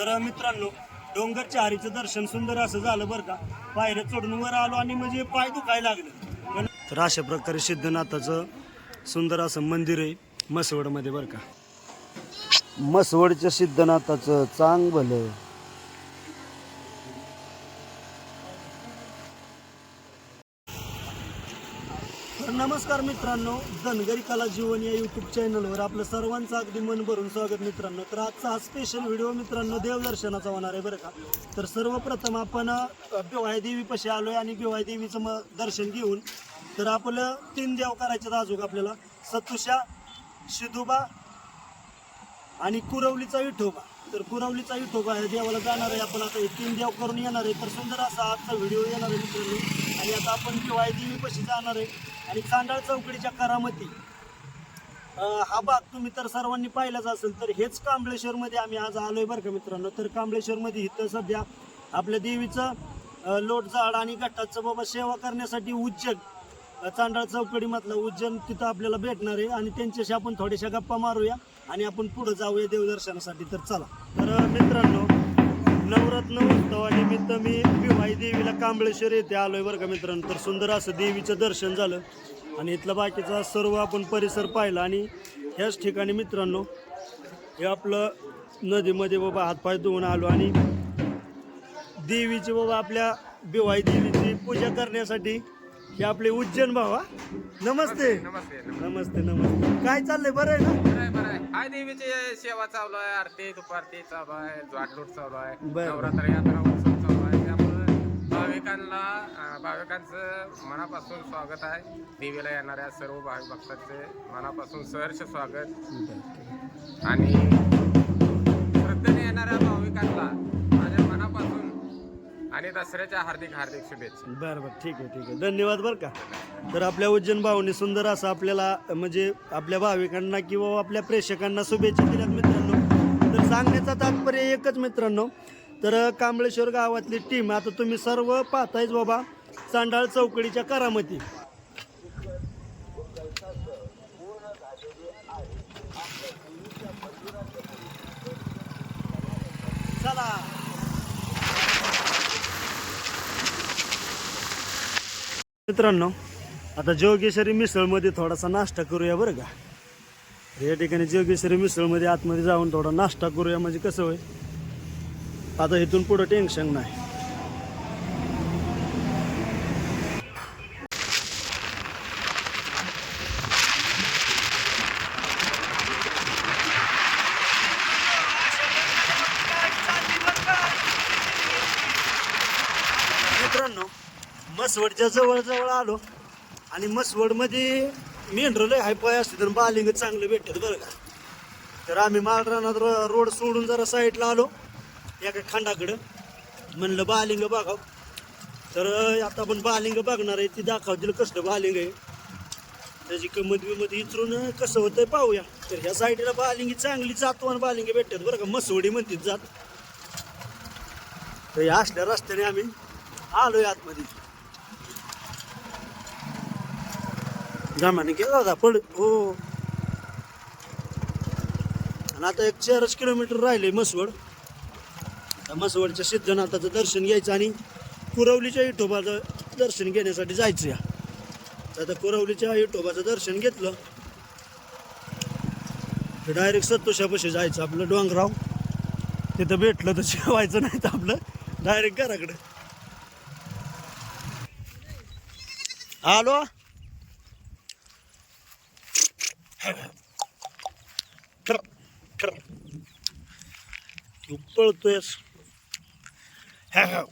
तर मित्रांनो डोंगरच्या हरीचं दर्शन सुंदर असं झालं बरं का. पायऱ्या चढून वर आलो आणि म्हणजे पाय दुखायला लागलं. पण तर अशा प्रकारे सिद्धनाथाचं सुंदर असं मंदिर आहे मसवडमध्ये बरं का. मसवडच्या सिद्धनाथाचं चांग भलं तर नमस्कार मित्रांनो धनगरी कला जीवन या यूट्यूब चॅनलवर आपलं सर्वांचं अगदी मन भरून स्वागत मित्रांनो. तर आजचा हा स्पेशल व्हिडिओ मित्रांनो देवदर्शनाचा होणार आहे बरं का. तर सर्वप्रथम आपण बिवाय देवीपाशी आलोय आणि बिवाय देवीचं म दर्शन घेऊन तर आपलं तीन देव करायचे अजून आपल्याला. सतुषा शिदुबा आणि कुरवलीचा विठोबा. तर कुरवलीचा विठोबा या देवाला जाणार आहे आपण. आता हे तीन देव करून येणार आहे. तर सुंदर असा आजचा व्हिडिओ येणार आहे मित्रांनो. आणि आता आपण किंवा देवीपाशी जाणार आहे. आणि खांडाळ चौकडीच्या करामती. हा भाग तुम्ही तर सर्वांनी पाहिलाच असेल तर हेच कांबळेश्वरमध्ये आम्ही आज आलोय बरं का मित्रांनो. तर कांबळेश्वरमध्ये इथं सध्या आपल्या देवीचं लोटजाड आणि गटाचं बाबा सेवा करण्यासाठी उज्जैन अं, चांडाळ चौकडीमधलं उज्जैन तिथं आपल्याला भेटणार आहे. आणि त्यांच्याशी आपण थोड्याशा गप्पा मारूया आणि आपण पुढे जाऊया देवदर्शनासाठी. तर चला. तर मित्रांनो नवरत्न उत्सवानिमित्त मी विवाही देवीला कांबळेश्वर येथे आलोय बरं का मित्रांनो. तर सुंदर असं देवीचं दर्शन झालं. आणि इथला बाकीचा सर्व आपण परिसर पाहिला. आणि ह्याच ठिकाणी मित्रांनो हे आपलं नदीमध्ये बाबा हातपाय धुवून आलो. आणि देवीची बाबा आपल्या बिवाई देवीची पूजा करण्यासाठी हे आपले उज्जैन भावा. नमस्ते. नमस्ते नमस्ते. नमस्ते काय चाललंय? बरं आहे ना? हाय देवीची सेवा चालू आहे आरती दुपारती चालू आहे जाटलूट चालू आहे बरं. नवरात्र यात्रा उत्सव चालू आहे. त्यामुळे भाविकांना अं, भाविकांचं मनापासून स्वागत आहे. देवीला येणाऱ्या सर्व भाविक भक्तांचे मनापासून सहर्ष स्वागत. आणि श्रद्धेने येणाऱ्या भाविकांना आणि दसऱ्याच्या हार्दिक हार्दिक शुभेच्छा. बरं बरं. ठीक आहे ठीक आहे. धन्यवाद बरं का. तर आपल्या उज्जैन भाऊने सुंदर असं आपल्याला म्हणजे आपल्या भाविकांना किंवा आपल्या प्रेक्षकांना शुभेच्छा दिल्यात मित्रांनो. तर सांगण्याचा तात्पर्य एकच मित्रांनो. तर कांबळेश्वर गावातली टीम आता तुम्ही सर्व पाहतायच बाबा चांडाळ चौकडीच्या करामती चला मित्रांनो आता जोगेश्वरी मिसळमध्ये थोडासा नाश्ता करूया बरं का? या ठिकाणी जोगेश्वरी मिसळमध्ये आतमध्ये जाऊन थोडा नाश्ता करूया म्हणजे कसं होय आता इथून पुढं टेन्शन नाही मित्रांनो मसवडच्या जवळ जवळ आलो. आणि मसवडमध्ये मेंढर लय हाय पाय असते तर बालिंग चांगलं भेटतात बरं का. तर आम्ही मालरानात रोड सोडून जरा साईडला आलो एका खांडाकडं. म्हणलं बालिंग बघाव. तर आता आपण बालिंग बघणार आहे ती दाखवतील कसलं बालिंग आहे. त्याची किंमत बिमत इचरून कसं होतंय पाहूया. तर ह्या साईडला बालिंगी चांगली जातो आणि बालिंगी भेटतात बरं का. मसवडी म्हणतात जात. तर या असल्या रस्त्याने आम्ही आलोय आतमध्ये. जमाने केला होता पड. हो. आणि आता एक चारच किलोमीटर राहिले मसवड आता मसवडच्या सिद्धनाथाचं दर्शन घ्यायचं आणि कुरवलीच्या विठोबाचं दर्शन घेण्यासाठी जायचं या तर आता कुरवलीच्या विठोबाचं दर्शन घेतलं. तर डायरेक्ट सत्तोशापाशी जायचं आपलं डोंगराव. तिथं भेटलं तर जेवायचं नाही तर आपलं डायरेक्ट घराकडे. हॅलो? तू पळतोयस हा, हा.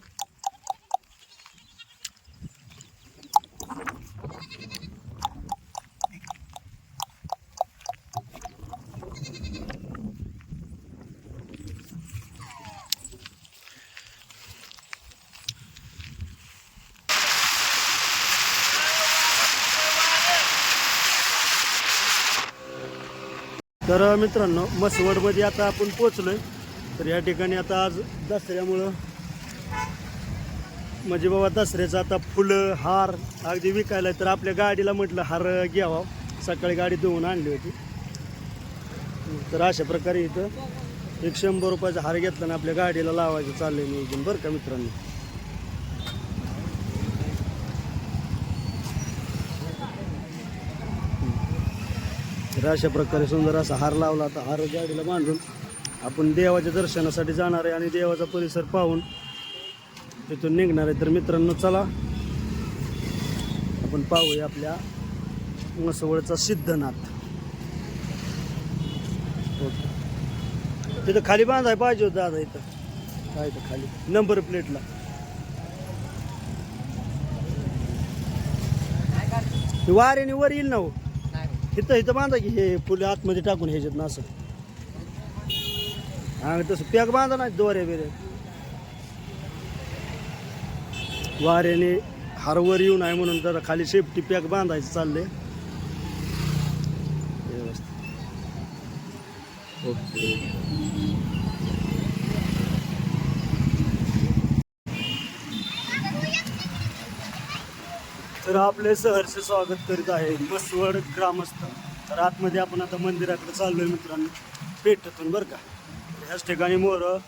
तर मित्रांनो मसवडमध्ये आता आपण पोचलोय तर या ठिकाणी आता आज दसऱ्यामुळं म्हणजे बाबा दसऱ्याचं आता फुलं हार अगदी विकायला तर आपल्या गाडीला म्हटलं हार घ्यावा. सकाळी गाडी धुवून आणली होती. तर अशा प्रकारे इथं एक शंभर रुपयाचा हार घेतला आणि आपल्या गाडीला लावायचं चाललंय नियोजन बरं का मित्रांनो? तर अशा प्रकारे सुंदर असा हार लावला आता. हार गाडीला बांधून आपण देवाच्या दर्शनासाठी जाणार आहे आणि देवाचा परिसर पाहून तिथून निघणार आहे. तर मित्रांनो चला. आपण पाहूया आपल्या मसवळचा सिद्धनाथ. तिथं खाली बांधाय पाहिजे होतं दादा इथं. काय इथं खाली? नंबर प्लेटला वाऱ्याने वर येईल ना हो. इथं इथं बांधा की हे फुले आतमध्ये टाकून ह्याच्यात ना असं. हा तसं पॅक बांधा नाही दोऱ्या बिऱ्या वाऱ्याने हारवर येऊ नये म्हणून जरा खाली शेफ्टी पॅक बांधायचं चाललंय. व्यवस्थित. ओके तर आपले सहर्ष स्वागत करीत आहे बसवड ग्रामस्थ. तर आतमध्ये आपण आता मंदिराकडे चाललोय मित्रांनो. पेठतून बरं का. याच ठिकाणी मोर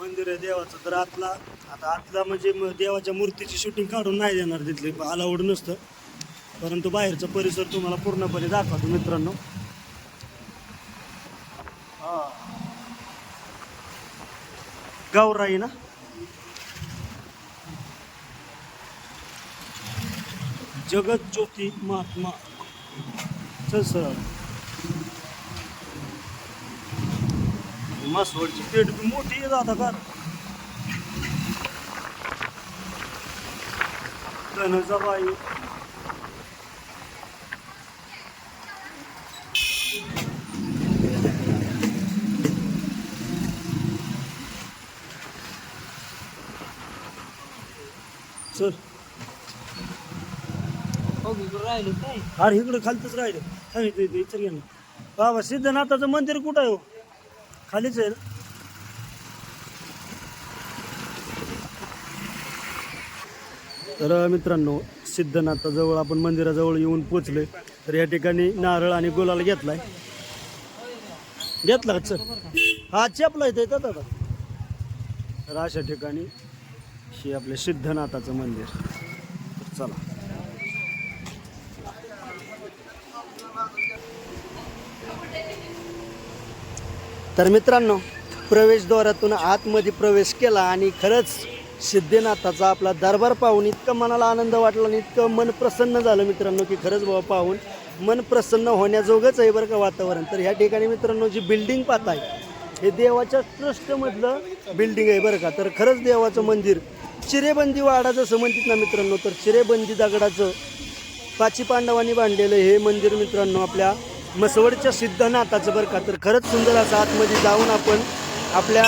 मंदिर आहे देवाचं. तर आतला आता आतला म्हणजे म- देवाच्या मूर्तीची शूटिंग काढून नाही देणार तिथले अलाउड नसतं. परंतु बाहेरचा परिसर तुम्हाला पूर्णपणे दाखवतो मित्रांनो. हा. गावराई ना? जगत ज्योती महात्मा. चल सर. मासवडची पेट बी मोठी आहे आता का धनचा बाई. चल. अरे इकडे खालतच राहिलं. सांगितलं इथे इतर बाबा सिद्धनाथाचं मंदिर कुठं आहे हो? खाली आहे तर मित्रांनो सिद्धनाथाजवळ आपण मंदिराजवळ येऊन पोचलोय. तर या ठिकाणी नारळ आणि गुलाल घेतलाय. घेतला सर चल. हा चपला ते येतात आता तर अशा ठिकाणी हे आपले सिद्धनाथाचं मंदिर. चला. तर मित्रांनो प्रवेशद्वारातून आतमध्ये प्रवेश केला आणि खरंच सिद्धनाथाचा आपला दरबार पाहून इतकं मनाला आनंद वाटला आणि इतकं मन प्रसन्न झालं मित्रांनो की खरंच बाबा पाहून मन प्रसन्न होण्याजोगंच आहे बरं का वातावरण. तर ह्या ठिकाणी मित्रांनो जी बिल्डिंग पाहताय हे देवाच्या ट्रस्टमधलं बिल्डिंग आहे बरं का. तर खरंच देवाचं मंदिर चिरेबंदी वाडा जसं म्हणतात ना मित्रांनो तर चिरेबंदी दगडाचं पाची पांडवांनी बांधलेलं हे मंदिर मित्रांनो आपल्या मसवडच्या सिद्धनाथाचं बरं का? तर खरंच सुंदर असं आतमध्ये जाऊन आपण आपल्या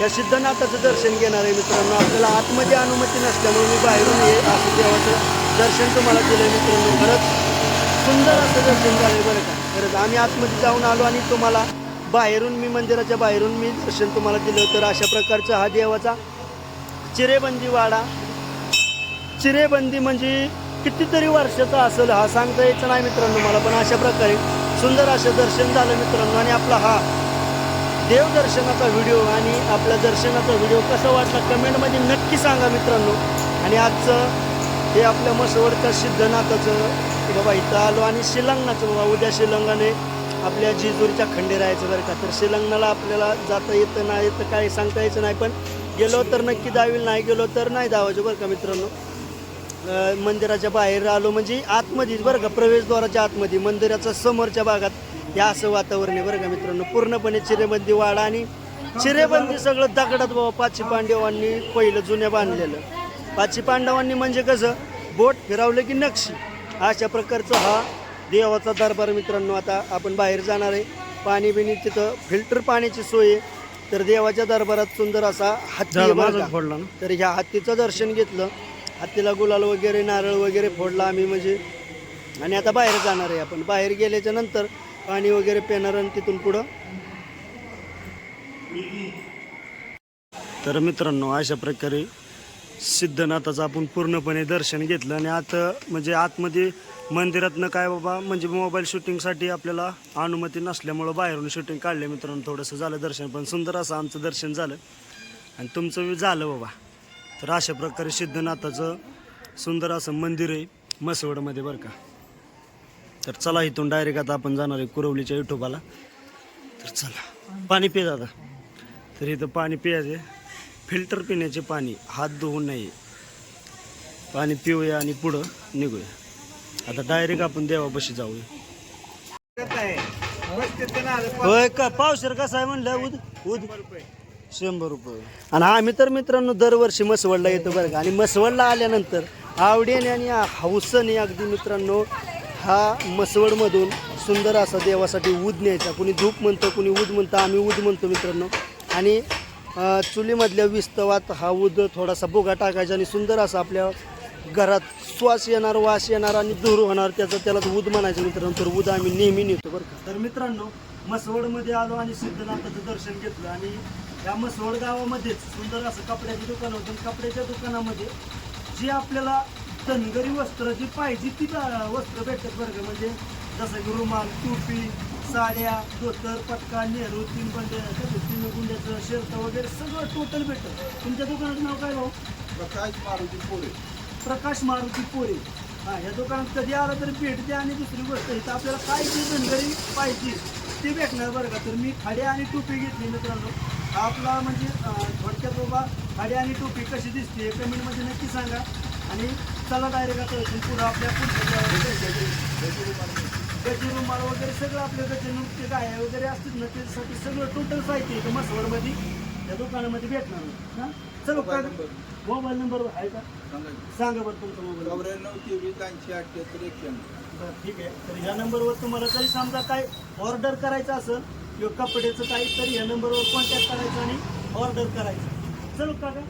या सिद्धनाथाचं दर्शन घेणार आहे मित्रांनो. आपल्याला आतमध्ये अनुमती नसल्यामुळे मी बाहेरून हे असं देवाचं दर्शन तुम्हाला दिलं मित्रांनो. खरंच सुंदर असं दर्शन झालं बरं का? खरंच आम्ही आतमध्ये जाऊन आलो आणि तुम्हाला बाहेरून मी मंदिराच्या बाहेरून मी दर्शन तुम्हाला दिलं. तर अशा प्रकारचा हा देवाचा चिरेबंदी वाडा. चिरेबंदी म्हणजे कितीतरी वर्षाचा असेल हा सांगता यायचं नाही मित्रांनो मला पण अशा प्रकारे सुंदर असं दर्शन झालं मित्रांनो. आणि आपला हा देवदर्शनाचा व्हिडिओ आणि आपल्या दर्शनाचा व्हिडिओ कसा वाटला कमेंटमध्ये नक्की सांगा मित्रांनो. आणि आजचं हे आपल्या मसवडच्या सिद्धनाथाचं की बाबा इथं आलो आणि शिलंगणाचं बाबा उद्या शिलंगाने आपल्या जिजूरच्या खंडेरायचं बरं का. तर शिलंगनाला आपल्याला जाता येतं नाही येतं काही सांगता यायचं नाही. पण गेलो तर नक्की दावील नाही गेलो तर नाही दावायचं बरं का मित्रांनो. अं, मंदिराच्या बाहेर आलो म्हणजे आतमध्येच बरं का प्रवेशद्वाराच्या आतमध्ये मंदिराच्या समोरच्या भागात हे असं वातावरण आहे बरं का मित्रांनो. पूर्णपणे चिरेबंदी वाडा आणि चिरेबंदी सगळं दगडात बाबा पाचशे पांडवांनी पहिलं जुन्या बांधलेलं. पाचशे पांडवांनी म्हणजे कसं बोट फिरवलं की नक्षी. अशा प्रकारचा हा देवाचा दरबार मित्रांनो आता आपण बाहेर जाणार आहे. पाणी बिणी तिथं फिल्टर पाण्याची सोय आहे. तर देवाच्या दरबारात सुंदर असा हत्ती आहे बरं का. तर ह्या हत्तीचं दर्शन घेतलं. हत्तीला गुलाल वगैरे नारळ वगैरे फोडला आम्ही म्हणजे. आणि आता बाहेर जाणार आहे आपण. बाहेर गेल्याच्यानंतर पाणी वगैरे पिणार आणि तिथून पुढं. तर मित्रांनो अशा प्रकारे सिद्धनाथाचं आपण पूर्णपणे दर्शन घेतलं आणि आता म्हणजे आतमध्ये मंदिरातनं काय बाबा म्हणजे मोबाईल शूटिंगसाठी आपल्याला अनुमती नसल्यामुळं बाहेरून शूटिंग काढले मित्रांनो. थोडंसं झालं दर्शन पण सुंदर असं आमचं दर्शन झालं. आणि तुमचं झालं बाबा. तर अशा प्रकारे सिद्धनाथाचं सुंदर असं मंदिर आहे मसवडमध्ये बरं का. तर चला इथून डायरेक्ट आता आपण जाणार आहे कुरवलीच्या युट्यूबाला तर चला पाणी पिय दादा. तर इथं पाणी पियाचे फिल्टर पिण्याचे पाणी हात धुवून नाही. पाणी पिऊया आणि पुढं निघूया. आता डायरेक्ट आपण देवापाशी जाऊया. होय का? पावसर कसा आहे म्हणलं? उद उद शंभर रुपये. आणि आम्ही तर मित्रांनो दरवर्षी मसवडला येतो बरं का. आणि मसवडला आल्यानंतर आवडीने आणि हौसने अगदी मित्रांनो हा मसवडमधून सुंदर असा देवासाठी ऊद न्यायचा. कुणी धूप म्हणतं कुणी ऊद म्हणतं आम्ही ऊद म्हणतो मित्रांनो. आणि चुलीमधल्या विस्तवात हा ऊद थोडासा बोगा टाकायचा आणि सुंदर असा आपल्या घरात श्वास येणार वास येणार आणि दूर होणार त्याचं त्याला उद म्हणायचं मित्रांनो. तर उद आम्ही नेहमी नेतो बरं का. तर मित्रांनो मसवडमध्ये आलो आणि सिद्धनाथाचं दर्शन घेतलं आणि या मसवड गावामध्येच सुंदर असं कपड्याचं दुकान होतं. कपड्याच्या दुकानामध्ये जी आपल्याला धनगरी वस्त्र जी पाहिजे ती वस्त्र भेटतात बरं का. म्हणजे जसं की रुमाल टोपी साड्या धोतर पटका नेहरू तीन बंडे तीन गुंड्याचं शर्ट वगैरे सगळं टोटल भेटतं. तुमच्या दुकानाचं नाव काय भाऊ? प्रकाश मारुती पोरे. प्रकाश मारुती पोरे. हा या दुकानात कधी आलं तर भेट द्या. आणि दुसरी गोष्ट इथं आपल्याला काय जी धनगरी पाहिजे ते भेटणार बरं का? तर मी खाड्या आणि टोपी घेतली मित्रांनो. आपला म्हणजे थोडक्यात बाबा खाड्या आणि टोपी कशी दिसते कमेंटमध्ये नक्की सांगा. आणि चला डायरेक्ट आता पुढं आपल्या पुढच्या गजी रुमाल वगैरे सगळं आपल्या गजे नुकते गाया वगैरे असतील ना त्याच्यासाठी सगळं टोटल साहित्य इथं मसवडमध्ये या दुकानामध्ये भेटणार आहे. हा? चलो काय? मोबाईल नंबर आहे का? सांगा बरं तुमचा मोबाईल चौऱ्याण्णव तेवीस ऐंशी अठ्ठ्याहत्तर एक्क्याण्णव. बरं ठीक आहे. तर ह्या नंबरवर तुम्हाला जरी समजा काय ऑर्डर करायचं असेल किंवा कपड्याचं काही तर ह्या नंबरवर कॉन्टॅक्ट करायचं आणि ऑर्डर करायचं. चलो काका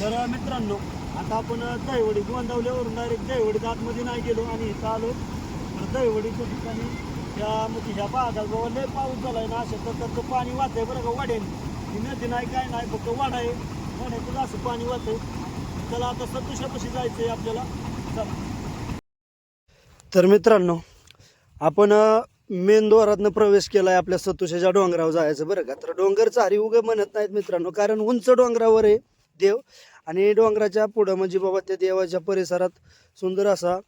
तर मित्रांनो आता आपण दहिवडी गोंदावल्यावरून डायरेक्ट दहिवडीत आतमध्ये नाही गेलो आणि इथं आलो. तर दहिवडीच्या ठिकाणी त्या म्हणजे ह्या भागात बाबा लय पाऊस झाला आहे ना अशा प्रकारचं पाणी वाचतंय बरं का वाढेल ही नदी नाही काय नाही फक्त वाढ आहे. वाढायचं असं पाणी वाचतंय त्याला आता सतुशापाशी जायचं आहे आपल्याला. चला. तर मित्रांनो आपण मेन द्वारातनं प्रवेश आहे आपल्या सतुशाच्या डोंगरावर जायचं बरं का. तर डोंगर चारी उगं म्हणत नाहीत मित्रांनो कारण उंच डोंगरावर आहे देव. आणि डोंगराच्या पुढं म्हणजे बाबा त्या देवाच्या परिसरात सुंदर असा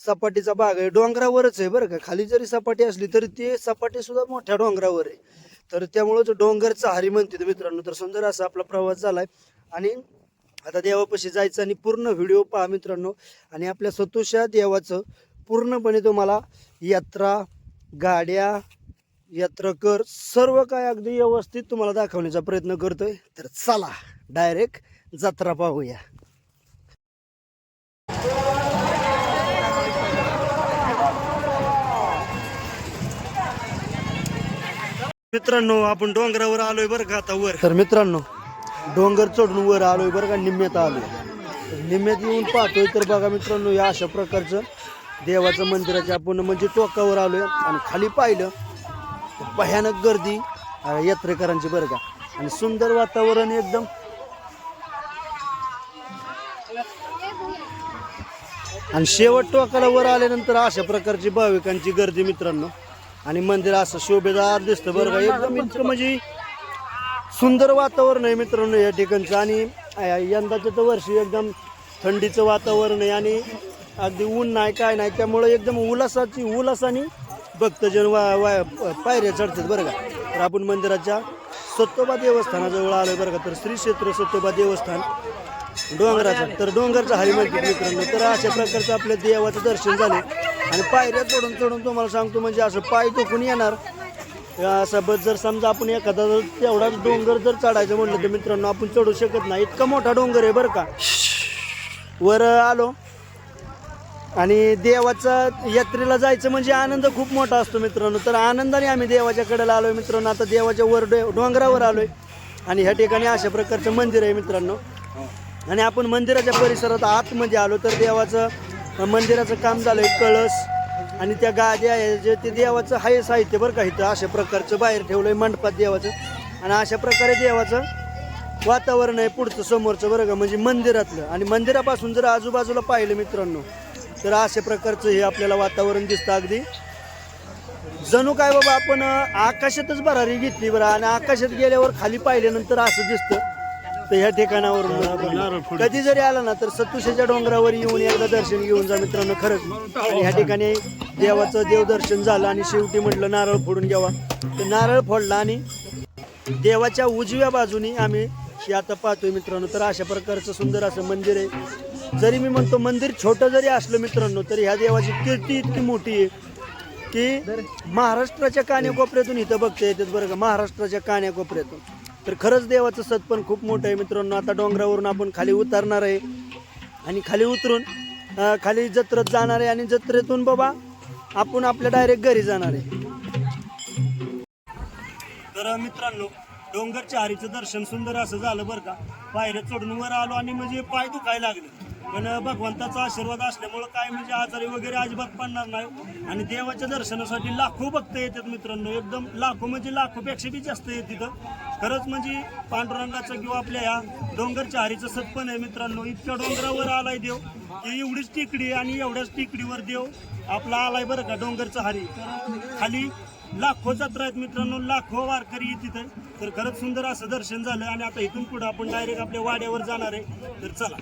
सपाटीचा भाग आहे. डोंगरावरच आहे बरं का? खाली जरी सपाटी असली तरी ते सपाटी सुद्धा मोठ्या डोंगरावर आहे. तर त्यामुळं डोंगर चहारी म्हणते मित्रांनो. तर सुंदर असा आपला प्रवास झालाय. आणि आता देवापाशी जायचं आणि पूर्ण व्हिडिओ पहा मित्रांनो. आणि आपल्या सतोषा देवाचं पूर्णपणे तुम्हाला यात्रा गाड्या यात्रकर सर्व काय अगदी व्यवस्थित तुम्हाला दाखवण्याचा प्रयत्न करतोय. तर चला डायरेक्ट जत्रा पाहूया. मित्रांनो आपण डोंगरावर आलोय बरं का आता वर. तर मित्रांनो डोंगर चढून वर आलोय बरं का निम्म्यात आलोय. तर निम्म्यात येऊन पाहतोय तर बघा मित्रांनो या अशा प्रकारचं देवाचं मंदिराच्या आपण म्हणजे टोकावर आलोय. आणि खाली पाहिलं भयानक गर्दी यात्रेकरांची बरं का. आणि सुंदर वातावरण एकदम आणि शेवट टोकाला वर आल्यानंतर अशा प्रकारची भाविकांची गर्दी मित्रांनो. आणि मंदिर असं शोभेदार दिसतं बरं का. एकदम इतकं म्हणजे सुंदर वातावरण आहे मित्रांनो या ठिकाणचं. आणि यंदाच्या तर वर्षी एकदम थंडीचं वातावरण आहे आणि अगदी ऊन नाही काय नाही. त्यामुळे एकदम उल्हासाची उल्हासाने भक्तजन वा वा पायऱ्या चढतात बरं का. तर आपण मंदिराच्या सत्तोबा देवस्थानाजवळ आलो बरं का. तर श्री क्षेत्र सत्तोबा देवस्थान डोंगराचं. तर डोंगरचं हरी म्हणतात मित्रांनो तर अशा प्रकारचं आपल्या देवाचं दर्शन झाले. आणि पायऱ्या चढून चढून तुम्हाला सांगतो म्हणजे असं पाय दुखून येणार. असं जर समजा आपण एखादा जर तेवढाच डोंगर जर चढायचं म्हणलं तर मित्रांनो आपण चढू शकत नाही. इतका मोठा डोंगर आहे बरं का. वर आलो. आणि देवाचा यात्रेला जायचं म्हणजे आनंद खूप मोठा असतो मित्रांनो. तर आनंदाने आम्ही देवाच्या कडेला आलोय मित्रांनो. आता देवाच्या वर डो- डोंगरावर आलोय. आणि ह्या ठिकाणी अशा प्रकारचं मंदिर आहे मित्रांनो. आणि आपण मंदिराच्या परिसरात आतमध्ये आलो तर देवाचं मंदिराचं काम झालंय कळस. आणि त्या गाद्या आहे जे ते देवाचं आहे साहित्य बरं का इथं अशा प्रकारचं बाहेर ठेवलंय मंडपात देवाचं. आणि अशा प्रकारे देवाचं वातावरण आहे पुढचं समोरचं बरं का म्हणजे मंदिरातलं. आणि मंदिरापासून जर आजूबाजूला पाहिलं मित्रांनो तर अशा प्रकारचं हे आपल्याला वातावरण दिसतं अगदी. जणू काय बाबा आपण आकाशातच भरारी घेतली बरं आणि आकाशात गेल्यावर खाली पाहिल्यानंतर असं दिसतं. तर ह्या ठिकाणावरून कधी जरी आला ना तर सतुशाच्या डोंगरावर येऊन एकदा दर्शन घेऊन जा मित्रांनो खरंच. आणि ह्या ठिकाणी देवाचं देवदर्शन झालं आणि शेवटी म्हटलं नारळ फोडून घ्यावा. तर नारळ फोडला आणि देवाच्या उजव्या बाजूनी आम्ही हे आता पाहतोय मित्रांनो. तर अशा प्रकारचं सुंदर असं मंदिर आहे. जरी मी म्हणतो मंदिर छोटं जरी असलं मित्रांनो तरी ह्या देवाची कीर्ती इतकी मोठी आहे की महाराष्ट्राच्या कान्याकोपऱ्यातून इथं बघता येतात बरं का. महाराष्ट्राच्या कान्याकोपऱ्यातून तर खरंच देवाचं सत पण खूप मोठं आहे मित्रांनो. आता डोंगरावरून आपण खाली उतरणार आहे. आणि खाली उतरून खाली जत्रेत जाणार आहे आणि जत्रेतून बाबा आपण आपल्या डायरेक्ट घरी जाणार आहे. तर मित्रांनो डोंगरच्या हरीचं दर्शन सुंदर असं झालं बरं का. पायऱ्या चढून वर आलो आणि म्हणजे पाय दुखायला लागले. पण भगवंताचा आशीर्वाद असल्यामुळं काय म्हणजे आजारी वगैरे अजिबात पडणार नाही हो. आणि देवाच्या दर्शनासाठी लाखो भक्त येतात मित्रांनो. एकदम लाखो म्हणजे लाखोपेक्षा बी जास्त येत तिथं खरंच म्हणजे पांडुरंगाचं किंवा आपल्या या डोंगरच्या हारीचं सत्पन आहे मित्रांनो. इतक्या डोंगरावर आलाय देव. की एवढीच टिकडी आणि एवढ्याच टिकडीवर देव आपला आलाय बरं का डोंगरचा हारी. खाली लाखो जत्रा आहेत मित्रांनो. लाखो वारकरी तिथे तर खरंच सुंदर असं दर्शन झालं आणि आता इथून पुढे आपण डायरेक्ट आपल्या वाड्यावर जाणार आहे. तर चला.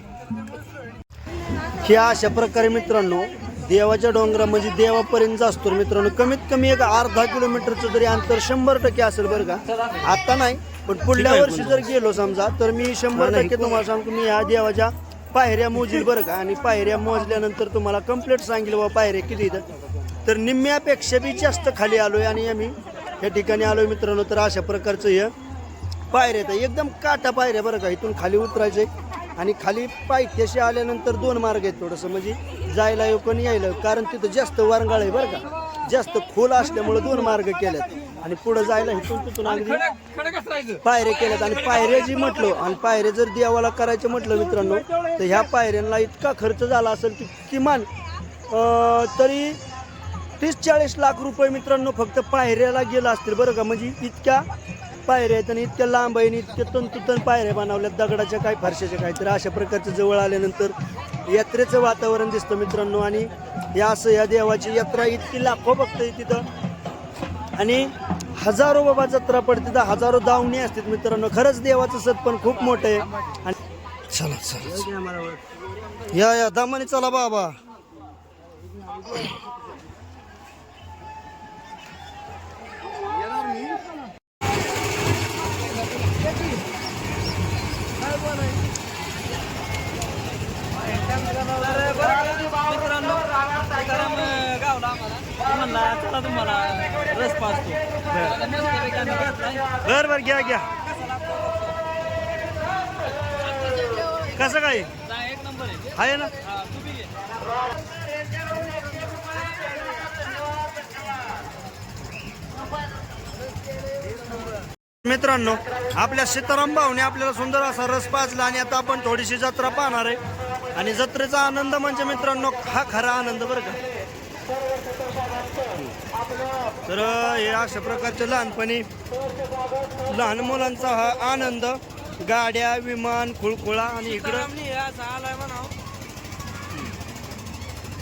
हे अशा प्रकारे मित्रांनो देवाच्या डोंगरा म्हणजे देवापर्यंत असतो मित्रांनो कमीत कमी एक अर्धा किलोमीटरचं तरी अंतर शंभर टक्के असेल बरं का आता नाही पण पुढल्या वर्षी जर गेलो समजा तर मी शंभर टक्के तुम्हाला सांगतो मी ह्या देवाच्या पायऱ्या मोजील बरं का आणि पायऱ्या मोजल्यानंतर तुम्हाला कंप्लीट सांगेल बाबा पायऱ्या किती इथं तर निम्म्यापेक्षा बी जास्त खाली आलोय आणि आम्ही या ठिकाणी आलोय मित्रांनो तर अशा प्रकारचं हे पायऱ्या आहेत. एकदम काटा पायऱ्या बरं का इथून खाली उतरायचे आणि खाली पायथ्याशी आल्यानंतर दोन मार्ग आहेत थोडंसं. म्हणजे जायला येऊ पण यायला कारण तिथं जास्त वारंगाळ आहे बरं का. जास्त खोल असल्यामुळे दोन मार्ग केल्यात. आणि पुढे जायला इथून तिथून अगदी पायऱ्या केल्यात. आणि पायऱ्या जी म्हटलो आणि पायऱ्या जर देवाला करायचं म्हटलं मित्रांनो तर ह्या पायऱ्यांना इतका खर्च झाला असेल की किमान तरी तीस चाळीस लाख रुपये मित्रांनो फक्त पायऱ्याला गेला असतील बरं का. म्हणजे इतक्या पायऱ्या आहेत आणि इतक्या लांब आहे आणि इतक्या तंतुतन पायऱ्या बनवल्यात दगडाच्या काय फारशाच्या काय तर अशा प्रकारचं जवळ आल्यानंतर यात्रेचं वातावरण दिसतं मित्रांनो. आणि या असं या देवाची यात्रा इतकी लाखो भक्त आहे तिथं. आणि हजारो बाबा जत्रा पडते तर हजारो दावणी असतात मित्रांनो. खरंच देवाचं सत पण खूप मोठं आहे. आणि चला चला. या या दामाने चला बाबा. म्हणला चला तुम्हाला रस पाचतो बर बर घ्या घ्या. कसं काय? एक नंबर आहे ना? मित्रांनो आपल्या सीताराम भाऊने आपल्याला सुंदर असा रस पाजला आणि आता आपण थोडीशी जत्रा पाहणार आहे. आणि जत्रेचा आनंद म्हणजे मित्रांनो हा खरा आनंद बरं का? तर हे अशा प्रकारचे लहानपणी लहान मुलांचा हा आनंद गाड्या विमान खुळखुळा आणि इकडं.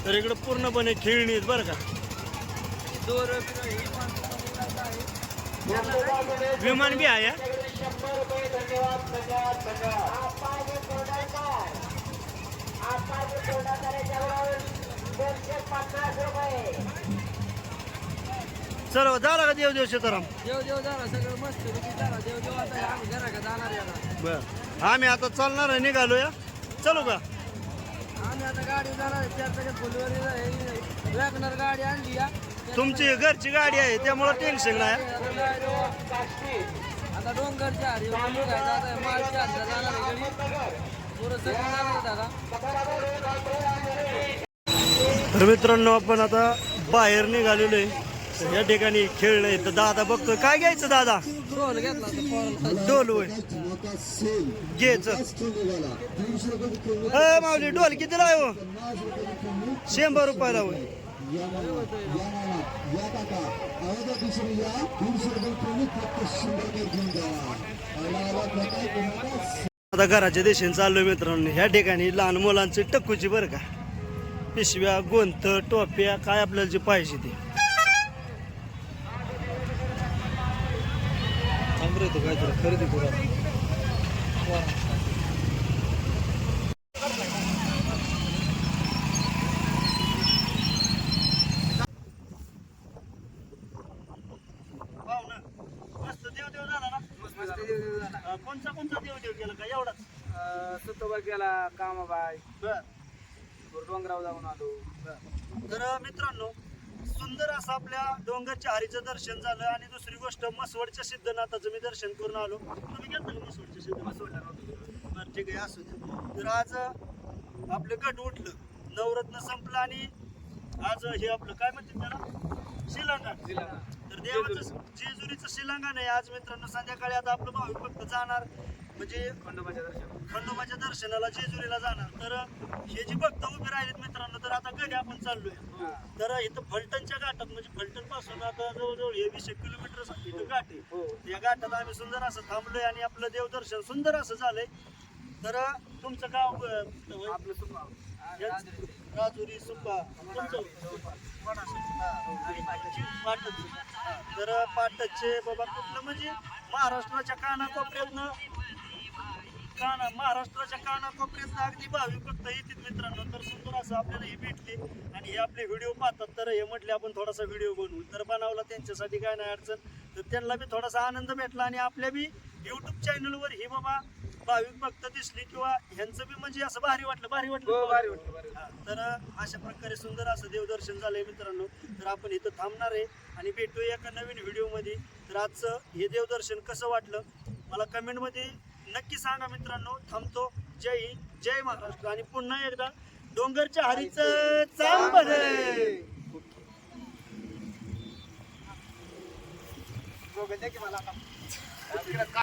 तर इकडं पूर्णपणे खेळणी आहेत बरं का. विमान बी आहे. सर्व झाला का देव देव सीताराम. देव देव झाला सगळं मस्त झाला? देव देव आता आम्ही घरा का जाणार याला बर. आम्ही आता चालणार आहे निघालो या. चलो का आम्ही आता गाडी जाणार आहे चार चाकी फुलवर वॅगनर गाडी आणली या. तुमची घरची गाडी आहे त्यामुळं टेन्शन नाही. आता डोंगरच्या हरी हरी जाणार आहे. पोरं सगळी जाणार दादा. तर मित्रांनो आपण आता बाहेर निघालेलो आहे. या ठिकाणी खेळलंय तर दादा बघतोय काय घ्यायचं दादा? ढोल घेतला होय. घ्यायचं. माऊली ढोल कितीला आहे हो? शंभर रुपयाला होय. आता घराच्या दिशेने चाललोय मित्रांनो. ह्या ठिकाणी लहान मुलांची टक्कूची बरं का? पिशव्या गोंत टोप्या काय आपल्याला जे पाहिजे ते. खरेदी करा मस्त देव देव झाला ना अं, कोणचा कोणचा देव देव केला का एवढाच सुतोबा गेला कामाबाई बर डोंगराव जाऊन आलो तर मित्रांनो आपल्या डोंगरच्या हरीचं दर्शन झालं आणि दुसरी गोष्ट मसवडच्या सिद्धनाथाचं मी दर्शन करून आलो. तुम्ही गेलता का मसवडच्या सिद्ध मसवडला बरं ठीक आहे असू दे. तर आज आपलं गट उठलं. नवरत्न संपलं आणि आज हे आपलं काय म्हणते त्याला? शिलांगण तर देवाचं जेजुरीचं. शिलांगण आहे आज मित्रांनो संध्याकाळी आता आपलं भाविक फक्त जाणार. म्हणजे खंडोबाच्या दर्शन खंडोबाच्या दर्शनाला जेजुरीला जाणार. तर हे जी भक्त उभे राहिलेत मित्रांनो तर आता घरी आपण चाललोय. तर इथं फलटणच्या घाटात म्हणजे फलटणपासून आता जवळजवळ हे वीस एक किलोमीटर इथं घाट आहे. या घाटात आम्ही सुंदर असं थांबलोय आणि आपलं देवदर्शन सुंदर असं झालंय. तर तुमचं गाव आपलं राजुरी सुप्पा. तुमचं? पाटच तर पाटचे बाबा कुठलं म्हणजे महाराष्ट्राच्या कानाकोपऱ्यातनं काना महाराष्ट्राच्या कानाकोपऱ्यातनं अगदी भाविक भक्त येतील मित्रांनो. तर सुंदर असं आपल्याला हे भेटले. आणि हे आपले व्हिडिओ पाहतात तर हे म्हटले आपण थोडासा व्हिडिओ बनवू तर बनवला त्यांच्यासाठी काय नाही अडचण. तर त्यांना बी थोडासा आनंद भेटला आणि आपल्या बी युट्यूब चॅनलवर हे बाबा भाविक भक्त दिसली किंवा ह्यांचं बी म्हणजे असं भारी वाटलं भारी वाटलं. भारी वाटलं, भारी हा, तर अशा प्रकारे सुंदर असं देवदर्शन झालंय मित्रांनो. तर आपण इथं थांबणार आहे आणि भेटूया एका नवीन व्हिडिओमध्ये. तर आजचं हे देवदर्शन कसं वाटलं? मला कमेंटमध्ये नक्की सांगा मित्रांनो थांबतो. जय हिंद जय महाराष्ट्र. आणि पुन्हा एकदा डोंगरच्या हरीच चांबल मला